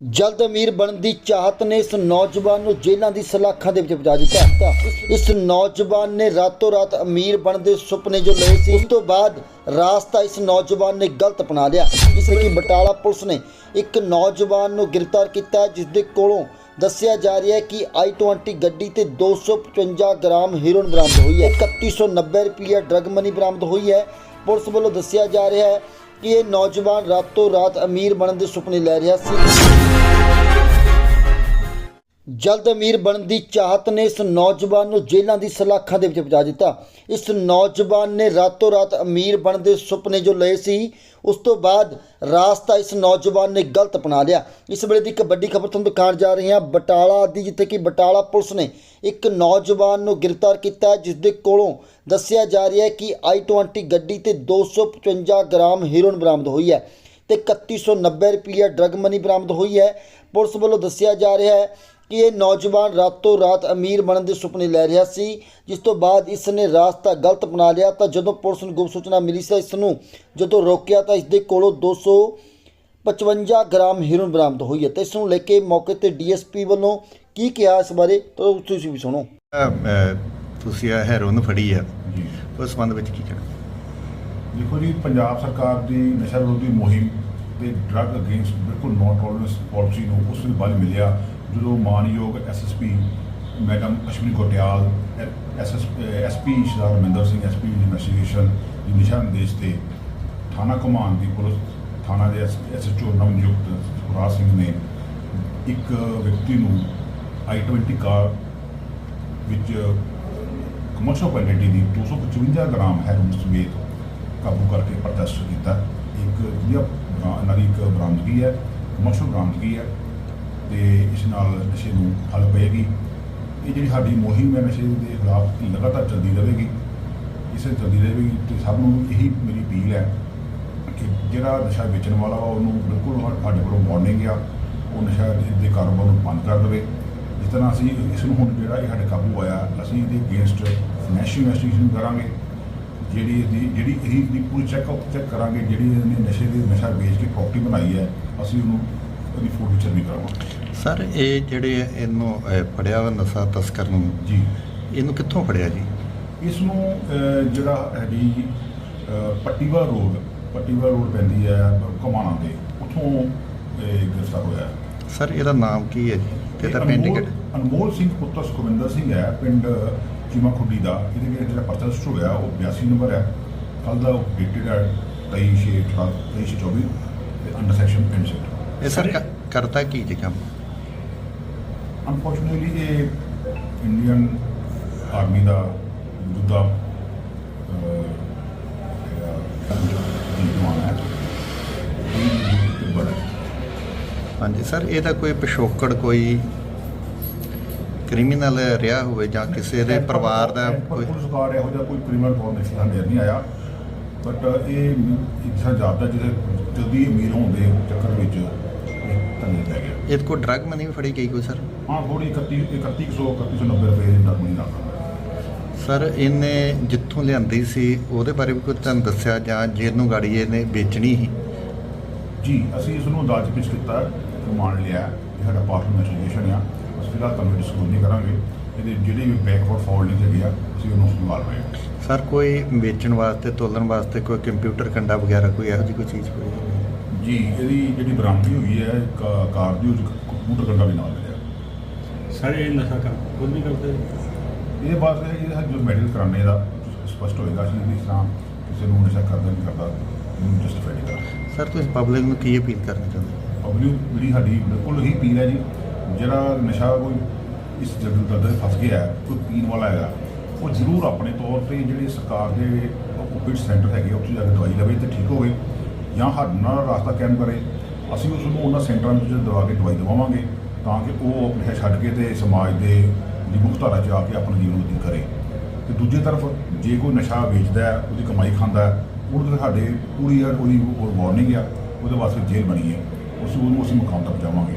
ਜਲਦ ਅਮੀਰ ਬਣਨ ਦੀ ਚਾਹਤ ਨੇ ਇਸ ਨੌਜਵਾਨ ਨੂੰ ਜੇਲ੍ਹਾਂ ਦੀ ਸਲਾਖਾਂ ਦੇ ਵਿੱਚ ਪਹੁੰਚਾ ਦਿੱਤਾ। ਇਸ ਨੌਜਵਾਨ ਨੇ ਰਾਤੋਂ ਰਾਤ ਅਮੀਰ ਬਣਨ ਦੇ ਸੁਪਨੇ ਜੋ ਲਏ ਸੀ ਉਸ ਤੋਂ ਬਾਅਦ ਰਾਸਤਾ ਇਸ ਨੌਜਵਾਨ ਨੇ ਗਲਤ ਅਪਣਾ ਲਿਆ। ਇਸ ਲਈ ਬਟਾਲਾ ਪੁਲਿਸ ਨੇ ਇੱਕ ਨੌਜਵਾਨ ਨੂੰ ਗ੍ਰਿਫਤਾਰ ਕੀਤਾ ਹੈ, ਜਿਸ ਦੇ ਕੋਲੋਂ ਦੱਸਿਆ ਜਾ ਰਿਹਾ ਹੈ ਕਿ i20 ਗੱਡੀ ਤੇ 255 ਗ੍ਰਾਮ ਹੈਰੋਇਨ ਬਰਾਮਦ ਹੋਈ ਹੈ। 3190 ਰੁਪਏ ਡਰਗ ਮਨੀ ਬਰਾਮਦ ਹੋਈ ਹੈ। ਪੁਲਿਸ ਵੱਲੋਂ ਦੱਸਿਆ ਜਾ ਰਿਹਾ ਹੈ ਕਿ ਇਹ ਨੌਜਵਾਨ ਰਾਤੋਂ ਰਾਤ ਅਮੀਰ ਬਣਨ ਦੇ ਸੁਪਨੇ ਲੈ ਰਿਹਾ ਸੀ। ਜਲਦ ਅਮੀਰ ਬਣਨ ਦੀ ਚਾਹਤ ਨੇ ਇਸ ਨੌਜਵਾਨ ਨੂੰ ਜੇਲ੍ਹਾਂ ਦੀ ਸਲਾਖਾਂ ਦੇ ਵਿੱਚ ਪਹੁੰਚਾ ਦਿੱਤਾ। ਇਸ ਨੌਜਵਾਨ ਨੇ ਰਾਤੋਂ ਰਾਤ ਅਮੀਰ ਬਣਨ ਦੇ ਸੁਪਨੇ ਜੋ ਲਏ ਸੀ ਉਸ ਤੋਂ ਬਾਅਦ ਰਾਸਤਾ ਇਸ ਨੌਜਵਾਨ ਨੇ ਗਲਤ ਅਪਣਾ ਲਿਆ। ਇਸ ਵੇਲੇ ਦੀ ਇੱਕ ਵੱਡੀ ਖਬਰ ਤੁਹਾਨੂੰ ਦਿਖਾਉਣ ਜਾ ਰਹੇ ਹਾਂ। ਬਟਾਲਾ ਦੀ ਜਿੱਥੇ ਕਿ ਬਟਾਲਾ ਪੁਲਿਸ ਨੇ ਇੱਕ ਨੌਜਵਾਨ ਨੂੰ ਗ੍ਰਿਫਤਾਰ ਕੀਤਾ ਹੈ, ਜਿਸ ਦੇ ਕੋਲੋਂ ਦੱਸਿਆ ਜਾ ਰਿਹਾ ਹੈ ਕਿ i20 ਗੱਡੀ ਤੇ 255 ਗ੍ਰਾਮ ਹੀਰੋਇਨ ਬਰਾਮਦ ਹੋਈ ਹੈ ਤੇ 3190 ਰੁਪਏ ਡਰਗ ਮਨੀ ਬਰਾਮਦ ਹੋਈ ਹੈ। ਪੁਲਿਸ ਵੱਲੋਂ ਦੱਸਿਆ ਜਾ ਰਿਹਾ ਹੈ ਕਿ ਇਹ ਨੌਜਵਾਨ ਰਾਤੋਂ ਰਾਤ ਅਮੀਰ ਬਣਨ ਦੇ ਸੁਪਨੇ ਲੈ ਰਿਹਾ ਸੀ ਜਿਸ ਤੋਂ ਬਾਅਦ ਇਸ ਨੇ ਰਾਸਤਾ ਗਲਤ ਅਪਣਾ ਲਿਆ ਤਾਂ ਜਦੋਂ ਪੁਲਿਸ ਨੂੰ ਗੁਪਤ ਸੂਚਨਾ ਮਿਲੀ ਸੀ ਇਸ ਨੂੰ ਜਦੋਂ ਰੋਕਿਆ ਤਾਂ ਇਸ ਦੇ ਕੋਲੋਂ 255 ਗ੍ਰਾਮ ਹੈਰੋਇਨ ਬਰਾਮਦ ਹੋਈ ਹੈ। ਤੇ ਇਸ ਨੂੰ ਲੈ ਕੇ ਮੌਕੇ ਤੇ ਡੀਐਸਪੀ ਵੱਲੋਂ ਕੀ ਕਿਹਾ ਇਸ ਬਾਰੇ ਤਾਂ ਤੁਸੀਂ ਵੀ ਸੁਣੋ। ਤੁਸੀਂ ਇਹ ਹੈਰੋਨ ਫੜੀ ਆ। ਜੀ। ਉਸ ਸੰਬੰਧ ਵਿੱਚ ਕੀ ਕਹਿਣਾ? ਦੇਖੋ ਜੀ ਪੰਜਾਬ ਸਰਕਾਰ ਦੀ ਨਸ਼ਾ ਵਿਰੋਧੀ ਮੁਹਿੰਮ ਤੇ ਡਰੱਗ ਅਗੇਂਸਟ ਬਿਲਕੁਲ ਨੋ ਟੋਲਰੈਂਸ ਪਾਲਿਸੀ ਨੂੰ ਉਸ ਨੂੰ ਬਲ ਮਿਲਿਆ। ਜਦੋਂ ਮਾਨਯੋਗ SSP madam Ashwani Kotiyal SS SP Shri Raminder Singh SP investigation ਦੀ ਨਿਸ਼ਾ ਨਿਰਦੇਸ਼ ਤੇ ਥਾਣਾ ਕਮਾਨ ਦੀ ਪੁਲਿਸ, ਥਾਣਾ ਦੇ ਐਸਐਚਓ ਨਵ ਨਿਯੁਕਤ ਸੁਖਰਾਜ ਸਿੰਘ ਨੇ ਇੱਕ ਵਿਅਕਤੀ ਨੂੰ i20 ਕਾਰ ਵਿੱਚ ਕਮਰਸ਼ਲ ਕੁਆਲਿਟੀ ਦੀ 255 ਗ੍ਰਾਮ ਹੈਰੋਇਨ ਸਮੇਤ ਕਾਬੂ ਕਰਕੇ ਪ੍ਰਦਰਸ਼ਿਤ ਕੀਤਾ। ਇੱਕ ਵਧੀਆ ਇਹਨਾਂ ਦੀ ਇੱਕ ਬਰਾਮਦਗੀ ਹੈ ਕਮਰਸ਼ਲ ਬਰਾਮਦਗੀ ਹੈ। ਤੇ ਇਸ ਨਾਲ ਨਸ਼ੇ ਨੂੰ ਹੱਲ ਪਏਗੀ। ਇਹ ਜਿਹੜੀ ਸਾਡੀ ਮੁਹਿੰਮ ਹੈ ਨਸ਼ੇ ਦੇ ਖਿਲਾਫ ਲਗਾਤਾਰ ਚੱਲਦੀ ਰਹੇਗੀ। ਇਸੇ ਚੱਲਦੀ ਰਹੇਗੀ ਤੇ ਸਭ ਨੂੰ ਇਹੀ ਮੇਰੀ ਅਪੀਲ ਹੈ ਕਿ ਜਿਹੜਾ ਨਸ਼ਾ ਵੇਚਣ ਵਾਲਾ ਵਾ ਉਹਨੂੰ ਬਿਲਕੁਲ ਸਾਡੇ ਕੋਲੋਂ ਵਾਰਨਿੰਗ ਆ, ਉਹ ਨਸ਼ਾ ਦੇ ਕਾਰੋਬਾਰ ਨੂੰ ਬੰਦ ਕਰ ਦੇਵੇ। ਜਿਸ ਤਰ੍ਹਾਂ ਅਸੀਂ ਇਸ ਨੂੰ ਹੁਣ ਜਿਹੜਾ ਇਹ ਸਾਡੇ ਕਾਬੂ ਆਇਆ, ਅਸੀਂ ਇਹਦੇ ਅਗੇਂਸਟ ਫਾਈਨੈਂਸ਼ੀਅਲ ਇਨਵੈਸਟੀਗੇਸ਼ਨ ਕਰਾਂਗੇ। ਜਿਹੜੀ ਇਹਦੀ ਜਿਹੜੀ ਇਹਦੀ ਪੂਰੀ ਚੈੱਕ ਚੈੱਕ ਕਰਾਂਗੇ, ਜਿਹੜੀ ਇਹਨੇ ਨਸ਼ੇ ਦੇ, ਨਸ਼ਾ ਵੇਚ ਕੇ ਪ੍ਰਾਪਰਟੀ ਬਣਾਈ ਹੈ, ਅਸੀਂ ਉਹਨੂੰ ਉਹਦੀ ਫੋਟੋ ਵਿਚਰ ਵੀ ਕਰਾਵਾਂਗੇ ਸਰ ਇਹ ਜਿਹੜੇ ਇਹਨੂੰ ਫੜਿਆ ਵਾ ਨਸ਼ਾ ਤਸਕਰ ਨੂੰ ਜੀ। ਇਹਨੂੰ ਕਿੱਥੋਂ ਫੜਿਆ ਜੀ? ਇਸ ਨੂੰ ਜਿਹੜਾ ਹੈਗੀ ਪੱਟੀਵਾ ਰੋਡ ਪੱਟੀਵਾ ਰੋਡ ਪੈਂਦੀ ਹੈ ਕਮਾਣਾ ਦੇ ਉੱਥੋਂ ਗ੍ਰਿਫਤਾਰ ਹੋਇਆ। ਸਰ ਇਹਦਾ ਨਾਮ ਕੀ ਹੈ ਜੀ? ਤੇ ਇਹਦਾ ਪਿੰਡ ਅਨਮੋਲ- ਕਿਹੜਾ? ਅਨਮੋਲ ਸਿੰਘ ਪੁੱਤਰ ਸੁਖਵਿੰਦਰ ਸਿੰਘ ਹੈ ਪਿੰਡ ਚੀਮਾ ਖੁੱਡੀ ਦਾ। ਇਹਦੇ ਵਿੱਚ ਜਿਹੜਾ ਪਰਚਾ ਰਜਿਸਟਰ ਹੋਇਆ ਉਹ 82 ਨੰਬਰ ਹੈ। ਕੱਲ ਦਾ ਡੇਟਡ ਹੈ 23 ਛੇ 23 24 ਤੇ ਅੰਡਰ ਸੈਕਸ਼ਨ ਐਂਡ ਇਹ ਸਰ ਕਰਤਾ ਕੀ ਜੀ ਕੰਮ? ਅਨਫੋਰਚੂਨੇਟਲੀ ਇਹ ਇੰਡੀਅਨ ਆਰਮੀ ਦਾ ਮੌਜੂਦਾ ਹਾਂਜੀ ਸਰ ਇਹਦਾ ਕੋਈ ਪਿਛੋਕੜ ਕੋਈ ਕ੍ਰਿਮੀਨਲ ਰਿਹਾ ਹੋਵੇ ਜਾਂ ਕਿਸੇ ਦੇ ਪਰਿਵਾਰ ਦਾ ਕੋਈ ਪੁਲਿਸ ਕਾਰ ਇਹੋ ਜਿਹਾ ਕੋਈ ਕ੍ਰਿਮੀਨਲ ਫਾਰਮੇਸ਼ਨ ਸਾਡੇ ਨਹੀਂ ਆਇਆ ਬਟ ਇਹ ਇਨਸਾਨ ਜਾਪਦਾ ਜਿਹਦੇ ਜਲਦੀ ਅਮੀਰ ਹੋਣ ਦੇ ਚੱਕਰ ਵਿੱਚ ਤੰਗੇ ਪੈ ਗਿਆ। ਇਹਦੇ ਕੋਲ ਡਰਗ ਮਨੀ ਵੀ ਫੜੀ ਗਈ ਕੋਈ ਸਰ ਹਾਂ ਥੋੜੀ 31 3100 3190 ਰੁਪਏ ਦਾ ਮਨੀ ਲੱਗਦਾ ਸਰ ਇਹਨੇ ਜਿੱਥੋਂ ਲਿਆਂਦੀ ਸੀ ਉਹਦੇ ਬਾਰੇ ਵੀ ਕੋਈ ਤੁਹਾਨੂੰ ਦੱਸਿਆ ਜਾਂ ਜਿਹਨੂੰ ਗਾੜੀ ਇਹਨੇ ਵੇਚਣੀ ਸੀ? ਜੀ ਅਸੀਂ ਇਸ ਨੂੰ ਅਦਾਲਤ ਵਿੱਚ ਕੀਤਾ ਮੰਨ ਲਿਆ ਇਹ ਸਾਡਾ ਪਾਰਟ ਇਨਵੈਸਟੀਗੇਸ਼ਨ ਆ। ਅਸੀਂ ਫਿਲਹਾਲ ਤੁਹਾਨੂੰ ਡਿਸਕਲੋਜ਼ ਨਹੀਂ ਕਰਾਂਗੇ। ਇਹਦੇ ਜਿਹੜੇ ਵੀ ਬੈਕਵਰਡ ਫਾਲਟਿੰਗ ਹੈਗੇ ਆ ਅਸੀਂ ਉਹਨੂੰ ਸੰਭਾਲ ਰਹੇ ਹਾਂ ਸਰ ਕੋਈ ਵੇਚਣ ਵਾਸਤੇ ਤੋਲਣ ਵਾਸਤੇ ਕੋਈ ਕੰਪਿਊਟਰ ਕੰਡਾ ਵਗੈਰਾ ਕੋਈ ਇਹੋ ਜਿਹੀ ਕੋਈ ਚੀਜ਼ ਹੋਈ ਜੀ ਇਹਦੀ ਜਿਹੜੀ ਬਰਾਮਦੀ ਹੋਈ ਹੈ ਕਾ- ਕਾਰ ਦੀ ਉਹ ਕੰਪਿਊਟਰ ਕੰਡਾ ਵੀ ਨਾਲ ਮਿਲਿਆ। ਸਾਰੇ ਇਹ ਨਸ਼ਾ ਕਰ ਖੁਦ ਵੀ ਕਰਦੇ? ਇਹਦੇ ਬਾਅਦ ਇਹ ਹੈ ਜੋ ਮੈਡੀਕਲ ਕਰਾਣੇ ਦਾ ਸਪਸ਼ਟ ਹੋਏਗਾ ਅਸੀਂ ਇਸ ਤਰ੍ਹਾਂ ਕਿਸੇ ਨੂੰ ਨਸ਼ਾ ਕਰਦਾ ਨਹੀਂ ਕਰਦਾ ਇਹਨੂੰ ਜਸਟੀਫਾਈ ਨਹੀਂ ਕਰਾਂਗੇ। ਸਰ ਤੁਸੀਂ ਪਬਲਿਕ ਨੂੰ ਕੀ ਅਪੀਲ ਕਰਨਾ ਚਾਹੁੰਦੇ ਪਬਲਿਕ ਜਿਹੜੀ ਸਾਡੀ ਬਿਲਕੁਲ ਹੀ ਅਪੀਲ ਹੈ ਜੀ ਜਿਹੜਾ ਨਸ਼ਾ ਕੋਈ ਇਸ ਜਗਤ ਦਰਦ ਫਸ ਗਿਆ, ਕੋਈ ਪੀਣ ਵਾਲਾ ਹੈਗਾ। ਉਹ ਜ਼ਰੂਰ ਆਪਣੇ ਤੌਰ ਤੇ ਜਿਹੜੇ ਸਰਕਾਰ ਦੇ ਓਪੀਡ ਸੈਂਟਰ ਹੈਗੇ, ਉੱਥੇ ਜਾ ਕੇ ਦਵਾਈ ਲਵੇ ਤੇ ਠੀਕ ਹੋਵੇ, ਜਾਂ ਸਾਡੇ ਨਾਲ ਰਾਸਤਾ ਕਾਇਮ ਕਰੇ। ਅਸੀਂ ਉਸ ਨੂੰ ਉਹਨਾਂ ਸੈਂਟਰਾਂ ਵਿੱਚ ਦਵਾ ਕੇ ਦਵਾਈ ਦਵਾਵਾਂਗੇ, ਤਾਂ ਕਿ ਉਹ ਆਪਣੇ ਛੱਡ ਕੇ ਤੇ ਸਮਾਜ ਦੇ ਦੀ ਮੁੱਖ ਧਾਰਾ 'ਚ ਆ ਕੇ ਆਪਣਾ ਜੀਵਨ ਬਤੀਤ ਕਰੇ। ਤੇ ਦੂਜੀ ਤਰਫ, ਜੇ ਕੋਈ ਨਸ਼ਾ ਵੇਚਦਾ ਹੈ, ਉਹਦੀ ਕਮਾਈ ਖਾਂਦਾ ਹੈ ਉਹਦੇ ਸਾਡੇ ਪੂਰੀ ਉਹਦੀ ਵਾਰਨਿੰਗ ਆ, ਉਹਦੇ ਵਾਸਤੇ ਜੇਲ੍ਹ ਬਣੀ ਹੈ। ਉਸ ਨੂੰ ਅਸੀਂ ਮੁਕਾਮ ਤੱਕ ਪਹੁੰਚਾਵਾਂਗੇ